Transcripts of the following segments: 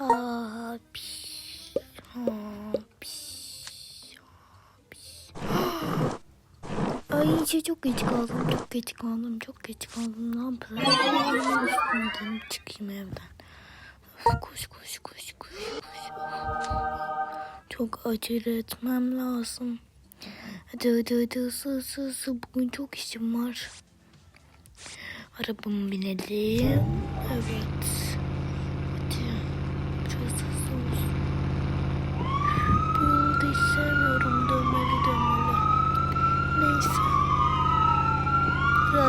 Hapiş. Hapiş. Hapiş. Ay çok geç kaldım. Çok geç kaldım. Çok geç kaldım. Ne yapayım? Giyinip çıkayım evden. Koş koş koş koş koş. Çok acele etmem lazım. Hadi hadi hadi hızlı hızlı hızlı. Bugün çok işim var. Arabamı binelim. Evet. Hadi. Biraz hızlı olsun. Bu yolda hiç sevmiyorum. Dönmeli dönmeli. Neyse.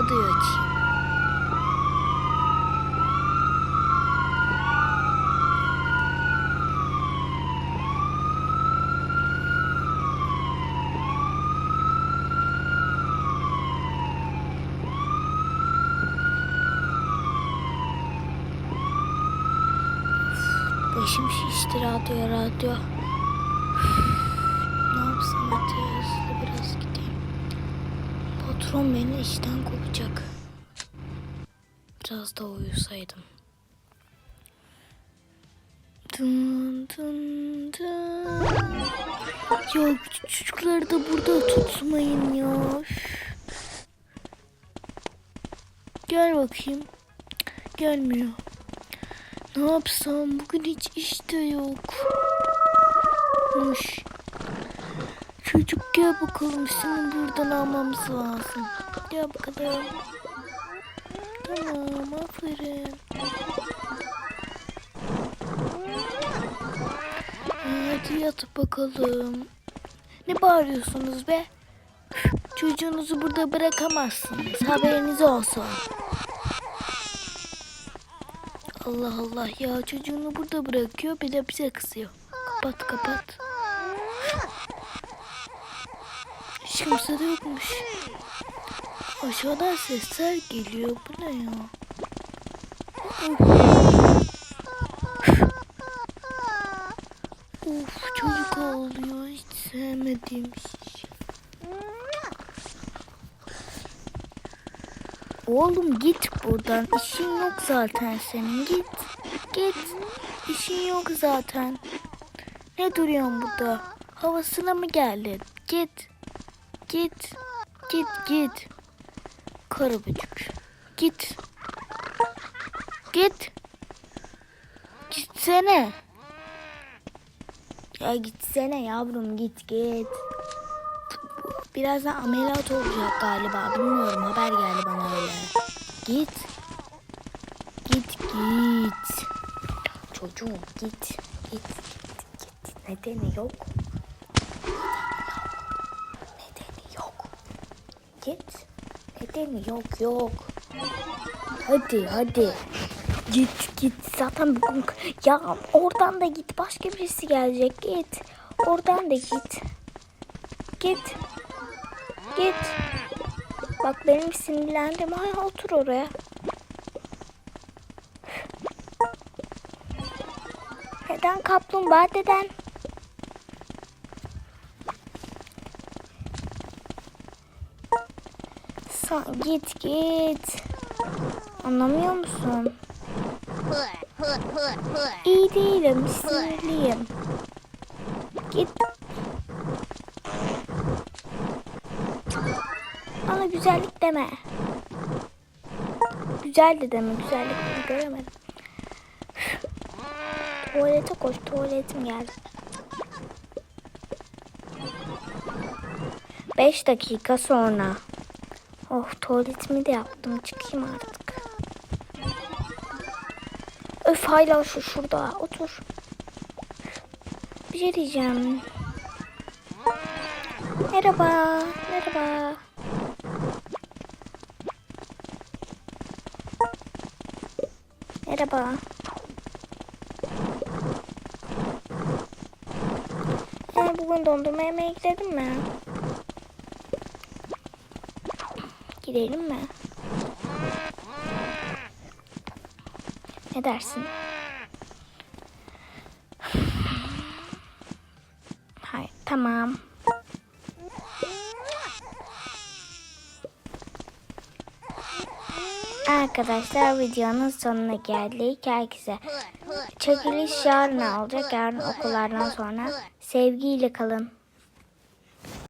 Açayım. Başım şişti radyo radyo. Ne yapsam gideyim. Patron beni işten kovacak. Biraz da uyusaydım. Dın dın dın. Ya çocukları da burada tutmayın ya. Gel bakayım. Gelmiyor. Ne yapsam bugün hiç işte yok. Muş. Çocuk gel bakalım seni buradan almamız lazım. Gel bakalım. Tamam aferin. Hadi yat bakalım. Ne bağırıyorsunuz be? Çocuğunuzu burada bırakamazsınız. Haberiniz olsun. Allah Allah ya çocuğunu burada bırakıyor bir de bize kızıyor. Kapat kapat. Hiç kimse de yokmuş. Aşağıdan sesler geliyor. Bu ne ya? Of. Çocuk ağlıyor. Hiç sevmediğim şey. Oğlum git buradan. İşin yok zaten senin. Git. Git. İşin yok zaten. Ne duruyorsun burada? Havasına mı geldin? Git. Git. Git git. Karabıcık. Git. Git. Gitsene. Ya gitsene yavrum git git. Birazdan ameliyat olacak galiba. Bilmiyorum haber geldi bana öyle. Git. Git git. Çocuğum git. Git git git. Nedeni yok. Nedeni yok. Git. Nedeni yok yok. Hadi hadi. Git git zaten bugün ya oradan da git başka birisi gelecek git oradan da git git Git. Bak benim sinirlendim. Hay otur oraya. Neden kaplumbağa deden? Sen git git. Anlamıyor musun? İyi değilim, sinirliyim. Git. Bana güzellik deme. Güzel de deme. Güzellik göremedim. Tuvalete koş. Tuvaletim geldi. Beş dakika sonra. Oh tuvaletimi de yaptım. Çıkayım artık. Öf hala şu şurada. Otur. Bir şey diyeceğim. Merhaba. Merhaba. Merhaba. Ee, bugün dondurma yemeye gidelim mi? Gidelim mi? Ne dersin? Hayır, tamam. Arkadaşlar videonun sonuna geldik. Herkese Çekiliş yarın olacak. Yarın okullardan sonra. Sevgiyle kalın.